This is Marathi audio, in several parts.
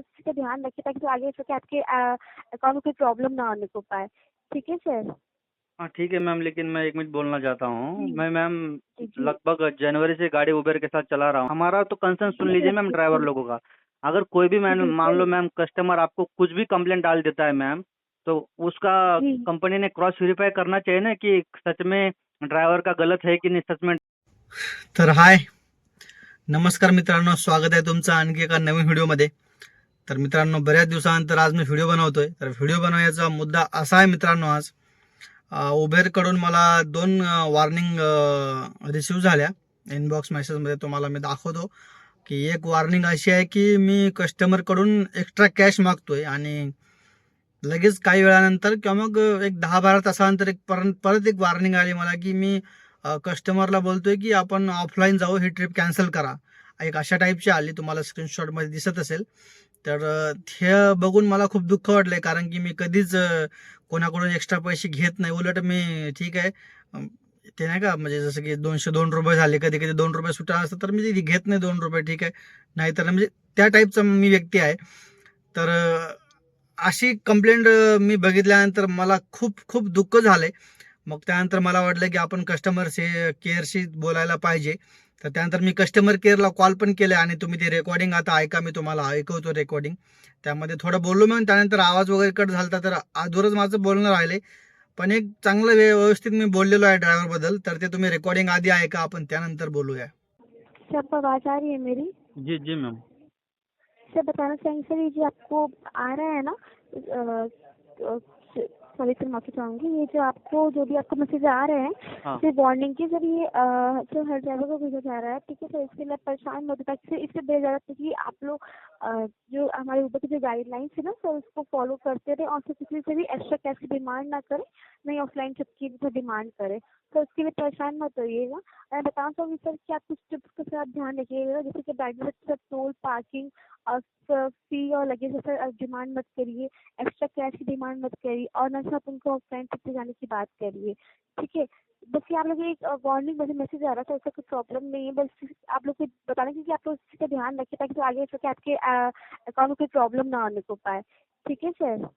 उस चीज़ का ध्यान रखिए ताकि आगे चल के आपके अकाउंट में कोई प्रॉब्लम ना आने को पाए। ठीक है सर? हाँ ठीक है मैम लेकिन मैं एक मिनट बोलना चाहता हूँ। मैं मैम। लगभग जनवरी से गाड़ी उबेर के साथ चला रहा हूँ। हमारा तो कंसर्न सुन लीजिए मैम ड्राइवर लोगों का। अगर कोई भी मैम मान लो मैम कस्टमर आपको कुछ भी कंप्लेंट डाल देता है मैम तो उसका कंपनी ने क्रॉस वेरीफाई करना चाहिए ना कि सच में ड्राइवर का गलत है कि नहीं सच में तर हाय नमस्कार मित्रांनो स्वागत आहे तुमचं आणखी एका नवीन व्हिडिओमध्ये तर मित्रांनो बऱ्याच दिवसानंतर आज मी व्हिडिओ बनवतोय. तर व्हिडिओ बनवण्याचा मुद्दा असा आहे मित्रांनो आज. उबेरकडून मला दोन वॉर्निंग रिसिव्ह झाल्या. इनबॉक्स मेसेजमध्ये तुम्हाला मी दाखवतो की एक वॉर्निंग अशी आहे की मी कस्टमरकडून एक्स्ट्रा कॅश मागतोय आणि लगेच काही वेळानंतर किंवा मग एक दहा बारा तासानंतर एक परत परत एक वॉर्निंग आली मला की मी कस्टमरला बोलतोय की आपण ऑफलाईन जाऊ ही ट्रिप कॅन्सल करा. एक अशा टाईपची आली तुम्हाला स्क्रीनशॉटमध्ये दिसत असेल. तर हे बघून मला खूप दुःख वाटलंय कारण की मी कधीच कोणाकडून एक्स्ट्रा पैसे घेत नाही. उलट मी ठीक आहे ते नाही का म्हणजे जसं की दोनशे दोन रुपये झाले कधी कधी दोन रुपये सुटा असतं तर मी ते घेत नाही दोन रुपये ठीक आहे. नाहीतर म्हणजे त्या टाईपचा मी व्यक्ती आहे. तर अशी कंप्लेंट मी बघितल्यानंतर मला खूप खूप दुःख झालंय. मग त्यानंतर मला वाटलं की आपण कस्टमर केअरशी बोलायला पाहिजे. तर त्यानंतर मी कस्टमर केअरला कॉल पण केले आणि तुम्ही ते रेकॉर्डिंग आता ऐका मी तुम्हाला ऐकवतो रेकॉर्डिंग त्यामध्ये थोडं बोललो मी त्यानंतर आवाज़ वगैरे कट झाला तर अधूरच माझं बोलणं राहिले. पण एक चांगलं व्यवस्थित मी बोललेलो आहे ड्रायव्हर बद्दल तर ते तुम्ही रेकॉर्डिंग आधी ऐका आपण त्यानंतर बोलूया. आवाज़ आ रही है मेरी? जी जी मैम सर बताना चाहेंगे सर ये जो आपको आ रहा है ना सॉरी सर माफ़ी चाहूँगी। ये जो आपको जो भी आपको मैसेज आ रहे हैं हाँ। फिर वार्निंग के सर ये जो हर ड्राइवर को भेजा जा रहा है ठीक है सर इसके लिए परेशान मत होता इससे इससे भेजा जा रहा है कि आप लोग जो हमारे ऊपर की जो गाइडलाइंस है ना सर उसको फॉलो करते रहे और किसी से भी एक्स्ट्रा कैश की डिमांड ना करें नहीं ऑफलाइन ट्रिप की भी डिमांड करें। तो उसके लिए परेशान मत होइएगा। मैं बताना चाहूँगी सर कि आप कुछ टिप्स का साथ ध्यान रखिएगा जैसे कि बैग टोल पार्किंग और फ़ी और लगेज सर डिमांड मत करिए। एक्स्ट्रा कैश की डिमांड मत करिए। और ना सिर्फ़ उनको ऑफलाइन ट्रिप पे जाने की बात करिए। ठीक है? बस ये आप लोग एक वार्निंग मुझे मैसेज आ रहा था ऐसा कोई प्रॉब्लम नहीं है। बस आप लोग को बताना कि आप लोग इस चीज़ का ध्यान रखिए ताकि जो आगे आपके अकाउंट में कोई प्रॉब्लम ना आने को पाए। ठीक है सर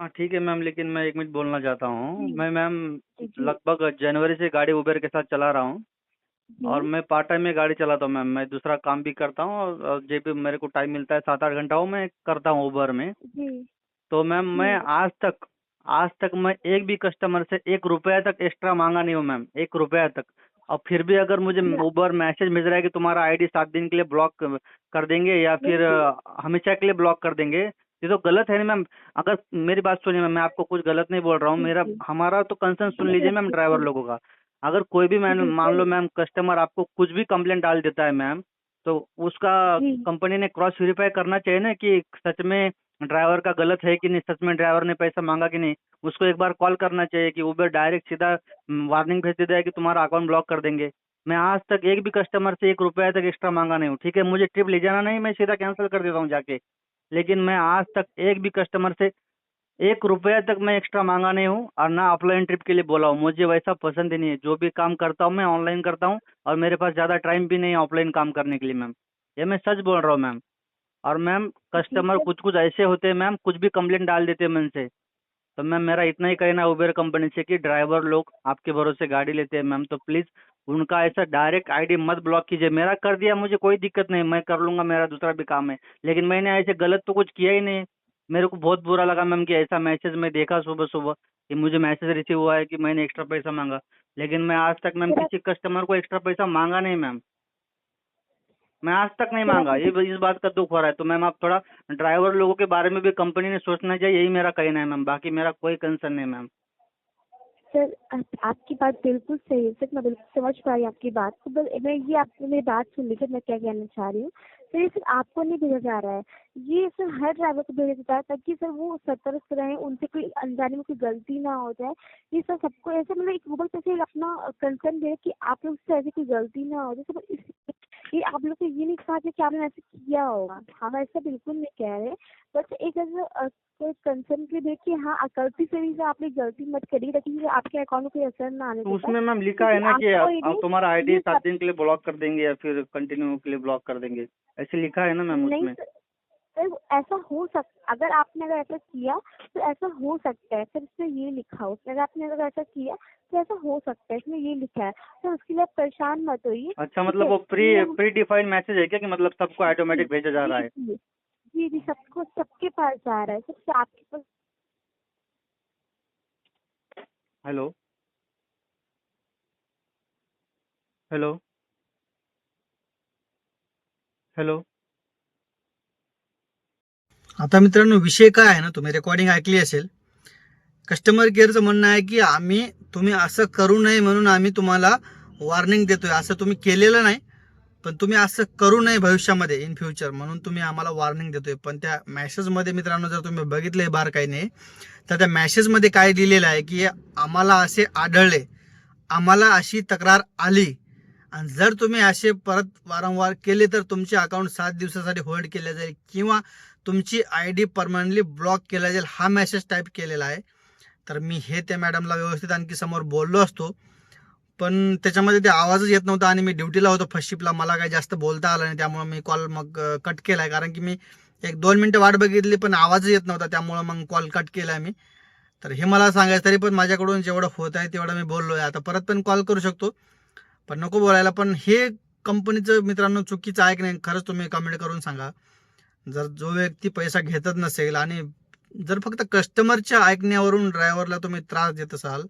हाँ ठीक है मैम लेकिन मैं एक मिनट बोलना चाहता हूँ। मैं मैम। लगभग जनवरी से गाड़ी उबेर के साथ चला रहा हूँ। और मैं पार्ट टाइम में गाड़ी चलाता हूँ मैम। मैं दूसरा काम भी करता हूँ और और जब भी मेरे को टाइम मिलता है सात आठ घंटा वो मैं करता हूँ उबर में। जी। तो मैम मैं हम्म। आज तक आज तक मैं एक भी कस्टमर से एक रुपया तक एक्स्ट्रा मांगा नहीं हूँ मैम। एक रुपया तक। और फिर भी अगर मुझे। उबर मैसेज मिल रहा है कि तुम्हारा आईडी सात दिन के लिए ब्लॉक कर देंगे या फिर अ, हमेशा के लिए ब्लॉक कर देंगे ये तो गलत है ना मैम। अगर मेरी बात सुनिए मैम मैं आपको कुछ गलत नहीं बोल रहा हूँ। मेरा हमारा तो कंसर्न सुन लीजिए मैम ड्राइवर लोगों का। अगर कोई भी मैम मान लो मैम कस्टमर आपको कुछ भी कंप्लेंट डाल देता है मैम तो उसका कंपनी ने क्रॉस वेरीफाई करना चाहिए ना कि सच में ड्राइवर का गलत है कि नहीं सच में ड्राइवर ने पैसा मांगा कि नहीं उसको एक बार कॉल करना चाहिए कि उबर डायरेक्ट सीधा वार्निंग भेज देता है कि तुम्हारा अकाउंट ब्लॉक कर देंगे। मैं आज तक एक भी कस्टमर से एक रुपया तक एक्स्ट्रा मांगा नहीं हूँ ठीक है? मुझे ट्रिप ले जाना नहीं मैं सीधा कैंसिल कर देता हूँ जाके। लेकिन मैं आज तक एक भी कस्टमर से एक रुपया तक मैं एक्स्ट्रा मांगा नहीं हूँ और ना ऑफलाइन ट्रिप के लिए बोला हूँ। मुझे वैसा पसंद ही नहीं है। जो भी काम करता हूँ मैं ऑनलाइन करता हूँ और मेरे पास ज़्यादा टाइम भी नहीं है ऑफलाइन काम करने के लिए मैम ये मैं सच बोल रहा हूँ मैम और मैम कस्टमर कुछ कुछ ऐसे होते हैं मैम कुछ भी कंप्लेंट डाल देते हैं मन से। तो मैम मेरा इतना ही कहना है उबेर कंपनी से कि ड्राइवर लोग आपके भरोसे गाड़ी लेते हैं मैम तो प्लीज़ उनका ऐसा डायरेक्ट आईडी मत ब्लॉक कीजिए। मेरा कर दिया मुझे कोई दिक्कत नहीं। मैं कर लूँगा मेरा दूसरा भी काम है। लेकिन मैंने ऐसे गलत तो कुछ किया ही नहीं। मेरे को बहुत बुरा लगा मैम कि ऐसा मैसेज मैं देखा सुबह सुबह कि मुझे मैसेज रिसीव हुआ है कि मैंने एक्स्ट्रा पैसा मांगा। लेकिन मैं आज तक मैम किसी कस्टमर को एक्स्ट्रा पैसा मांगा नहीं मैम। मैं आज तक नहीं मांगा। ये इस बात का दुख हो रहा है। तो मैम आप थोड़ा ड्राइवर लोगों के बारे में भी कंपनी ने सोचना चाहिए, यही मेरा कहना है मैम। बाकी मेरा कोई कंसर्न नहीं मैम। सर आपकी बात बिल्कुल सही है सर, मैं बिल्कुल समझ पा रही हूँ आपकी बात को बस मैं ये आपने मेरी बात सुन लीजिए, मैं क्या कहना चाह रही हूँ। सर, ये सर आपको नहीं भेजा जा रहा है। ये सर हर ड्राइवर को भेजा जाता है, ताकि सर वो सतर्क रहें, उनसे कोई अनजाने में कोई गलती ना हो जाए। ये सर सबको ऐसे मतलब एक गूगल पे से अपना कंसर्न दे कि आप लोग से ऐसी कोई गलती ना हो जाए सर इस ये आप लोग को ये नहीं कहा कि आपने ऐसे किया होगा। हम ऐसा बिल्कुल नहीं कह रहे। बस एक ऐसा कोई कंसर्न के लिए कि हाँ गलती से भी आपने गलती मत करी ताकि आपके अकाउंट में कोई असर ना आने तो उसमें मैम लिखा है ना कि आप- तुम्हारा आईडी डी सात दिन के लिए ब्लॉक कर देंगे या फिर कंटिन्यू के लिए ब्लॉक कर देंगे। ऐसे लिखा है ना मैम उसमें? तो ऐसा हो सक अगर आपने अगर ऐसा किया तो ऐसा हो सकता है। फिर इसमें ये लिखा हो अगर आपने अगर ऐसा किया तो ऐसा हो सकता है इसमें ये लिखा है। तो उसके लिए आप परेशान मत होइए। अच्छा मतलब वो प्री प्री डिफाइंड मैसेज है क्या कि मतलब सबको ऑटोमेटिक भेजा जा रहा है? जी जी सबको सबके पास जा रहा है। सिर्फ़ आपके पास हेलो? हेलो? हेलो? आता मित्रांनो विषय काय आहे ना तुम्ही रेकॉर्डिंग ऐकली असेल. कस्टमर केअरचं म्हणणं आहे की आम्ही तुम्ही असं करू नये म्हणून आम्ही तुम्हाला वॉर्निंग देतोय. असं तुम्ही केलेलं नाही पण तुम्ही असं करू नये भविष्यामध्ये इन फ्युचर म्हणून तुम्ही आम्हाला वॉर्निंग देतोय. पण त्या मॅसेजमध्ये मित्रांनो जर तुम्ही बघितले बार काही नाही तर त्या मॅसेजमध्ये काय दिलेलं आहे की आम्हाला असे आढळले आम्हाला अशी तक्रार आली. आणि जर तुम्ही असे परत वारंवार केले तर तुमचे अकाउंट सात दिवसासाठी होल्ड केले जाईल किंवा तुमची आय डी परमनंटली ब्लॉक केला जाईल हा मेसेज टाईप केलेला आहे. तर मी हे त्या मॅडमला व्यवस्थित आणखी समोर बोललो असतो. पण त्याच्यामध्ये ते आवाजच येत नव्हता आणि मी ड्युटीला होतो फर्स्ट शिपला मला काही जास्त बोलता आलं नाही त्यामुळं मी कॉल मग कट केला आहे कारण की मी एक दोन मिनटं वाट बघितली पण आवाजच येत नव्हता. त्यामुळं मग कॉल कट केला आहे मी. तर हे मला सांगायचं तरी पण माझ्याकडून जेवढं होत आहे तेवढं मी बोललो आहे आता परत पण कॉल करू शकतो. पण नको बोलायला. पण हे कंपनीचं मित्रांनो चुकीचं आहे की नाही खरंच तुम्ही कमेंट करून सांगा. जर जो व्यक्ती पैसा घेतच नसेल आणि जर फक्त कस्टमरच्या ऐकण्यावरून ड्रायव्हरला तुम्ही त्रास देत असाल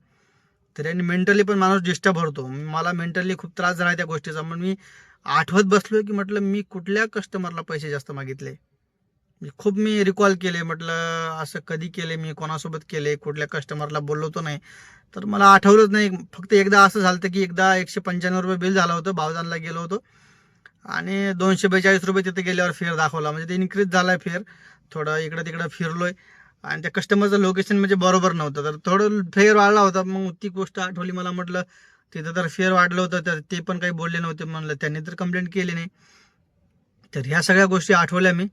तर यांनी मेंटली पण माणूस डिस्टर्ब होतो मला मेंटली खूप त्रास झाला त्या गोष्टीचा. म्हणून मी आठवत बसलो की म्हटलं मी कुठल्या कस्टमरला पैसे जास्त मागितले? खूप मी रिकॉल केले म्हटलं असं कधी केले मी कोणासोबत केले कुठल्या कस्टमरला बोललो तो नाही. तर मला आठवलंच नाही. फक्त एकदा असं झालं की एकदा एकशे पंच्याण्णव रुपये बिल झालं होतं भावजानला गेलो होतो. आणि दोनशे बेचाळीस रुपये तिथे गेल्यावर फेअर दाखवला. म्हणजे ते इन्क्रीज झाला आहे फेअर थोडं इकडं तिकडं फिरलोय. आणि त्या कस्टमरचं लोकेशन म्हणजे बरोबर नव्हतं. तर थोडं फेअर वाढला होता. मग ती गोष्ट आठवली मला. म्हटलं तिथं तर फेअर वाढलं होतं. तर ते पण काही बोलले नव्हते. म्हणलं त्यांनी तर कंप्लेंट केली नाही. तर ह्या सगळ्या गोष्टी आठवल्या मी.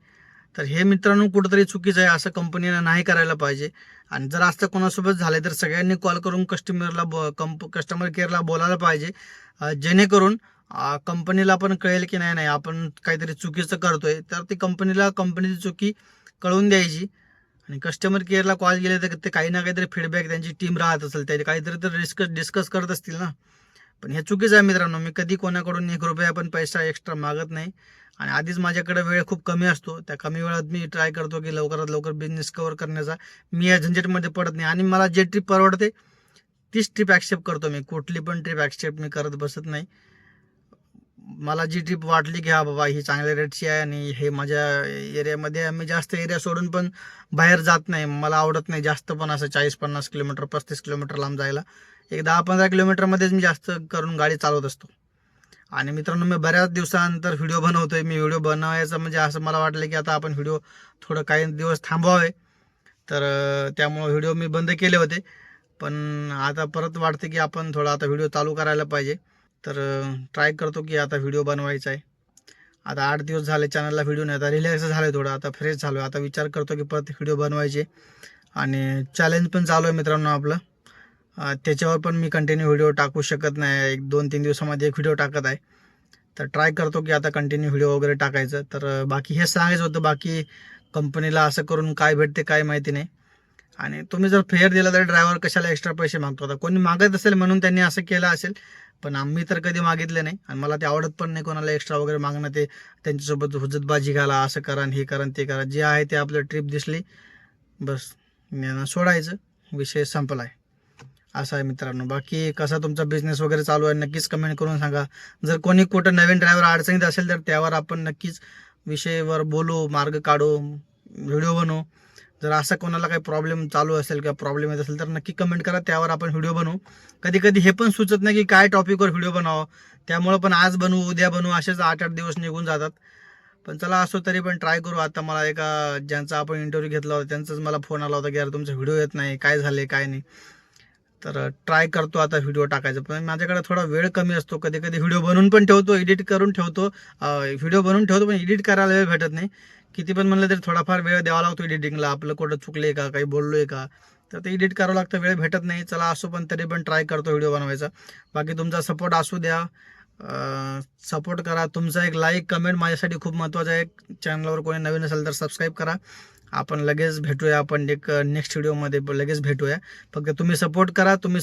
तर हे मित्रांनो कुठंतरी चुकीचं आहे. असं कंपनीनं नाही करायला पाहिजे. आणि जर असं कोणासोबत झालं तर सगळ्यांनी कॉल करून कस्टमरला ब कंप कस्टमर केअरला बोलायला पाहिजे. जेणेकरून कंपनीला पण कळेल की नाही नाही आपण काहीतरी चुकीचं करतोय तर ती कंपनीला कंपनीची चुकी कळवून द्यायची. आणि कस्टमर केअरला कॉल केले तर ते काही ना काहीतरी फीडबॅक त्यांची टीम राहत असेल त्याचे काहीतरी तर डिस्कस डिस्कस करत असतील ना. पण हे चुकीचं आहे मित्रांनो मी कधी कोणाकडून एक रुपया पण पैसा एक्स्ट्रा मागत नाही. आणि आधीच माझ्याकडे वेळ खूप कमी असतो त्या कमी वेळात मी ट्राय करतो की लवकरात लवकर बिझनेस कवर करण्याचा. मी या झंझटमध्ये पडत नाही. आणि मला जे ट्रिप परवडते तीच ट्रिप ॲक्सेप्ट करतो मी. कुठली पण ट्रिप ॲक्सेप्ट मी करत बसत नाही. मला जी ट्रीप वाटली की हा बाबा ही चांगल्या रेटची आहे आणि हे माझ्या एरियामध्ये मी जास्त एरिया सोडून पण बाहेर जात नाही. मला आवडत नाही जास्त पण असं चाळीस पन्नास किलोमीटर पस्तीस किलोमीटर लांब जायला. एक दहा पंधरा किलोमीटरमध्येच मी जास्त करून गाडी चालवत असतो. आणि मित्रांनो मी बऱ्याच दिवसानंतर व्हिडिओ बनवतो आहे मी व्हिडिओ बनवायचं म्हणजे असं मला वाटलं की आता आपण व्हिडिओ थोडं काही दिवस थांबवावे. तर त्यामुळं व्हिडिओ मी बंद केले होते. पण आता परत वाटते की आपण थोडा आता व्हिडिओ चालू करायला पाहिजे. तर ट्राय करतो की आता व्हिडिओ बनवायचा आहे. आता आठ दिवस झाले चॅनलला व्हिडिओ नाही. आता रिलॅक्स झालं आहे थोडं. आता फ्रेश झालो आहे आता विचार करतो की परत व्हिडिओ बनवायचे. आणि चॅलेंज पण चालू आहे मित्रांनो आपलं. त्याच्यावर पण मी कंटिन्यू व्हिडिओ टाकू शकत नाही. एक दोन तीन दिवसामध्ये एक व्हिडिओ टाकत आहे. तर ट्राय करतो की आता कंटिन्यू व्हिडिओ वगैरे टाकायचं. तर बाकी हे सांगायचं होतं. बाकी कंपनीला असं करून काय भेटते काय माहिती नाही. आणि तुम्ही जर फेअर दिला तर ड्रायव्हर कशाला एक्स्ट्रा पैसे मागतो? आता कोणी मागत असेल म्हणून त्यांनी असं केलं असेल पण आम्ही तर कधी मागितले नाही. आणि मला ते आवडत पण नाही कोणाला एक्स्ट्रा वगैरे मागणं ते त्यांच्यासोबत हुजतबाजी घाला असं करा हे करा ते करा. जे आहे ते आपलं ट्रिप दिसली. बस सोडायचं. विषय संपला आहे असं आहे मित्रांनो. बाकी कसा तुमचा बिझनेस वगैरे चालू आहे नक्कीच कमेंट करून सांगा. जर कोणी कुठं नवीन ड्रायव्हर अडचणीत असेल तर त्यावर आपण नक्कीच विषयावर बोलू मार्ग काढू व्हिडिओ बनवू. जर असं कोणाला काही प्रॉब्लेम चालू असेल किंवा प्रॉब्लेम येत असेल तर नक्की कमेंट करा. त्यावर आपण व्हिडिओ बनवू. कधी कधी हे पण सुचत नाही की काय टॉपिकवर व्हिडिओ बनावा. त्यामुळं पण आज बनवू उद्या बनवू असेच आठ आठ दिवस निघून जातात. पण चला असो तरी पण ट्राय करू. आता मला एका ज्यांचा आपण इंटरव्ह्यू घेतला होता त्यांचाच मला फोन आला होता की यार तुमचा व्हिडिओ येत नाही. काय झाले काय नाही? तर ट्राय करतो आता व्हिडिओ टाकायचा. पण माझ्याकडे थोडा वेळ कमी असतो. कधी कधी व्हिडिओ बनवून पण ठेवतो एडिट करून ठेवतो. व्हिडिओ बनवून ठेवतो पण एडिट करायला वेळ भेटत नाही. किती पण म्हणलं तरी थोडाफार वेळ द्यावा लागतो एडिटिंगला आपलं कुठं चुकले का काही बोललोय का? तर ते एडिट करावं लागतं वेळ भेटत नाही. चला असो पण तरी पण ट्राय करतो व्हिडिओ बनवायचा. बाकी तुमचा सपोर्ट असू द्या. सपोर्ट करा. तुमचा एक लाईक कमेंट माझ्यासाठी खूप महत्त्वाचा आहे. चॅनलवर कोणी नवीन असेल तर सबस्क्राईब करा. आपण लगेच भेटूया. आपण एक uh, नेक्स्ट व्हिडिओमध्ये लगेच भेटूया. फक्त तुम्ही सपोर्ट करा. तुम्ही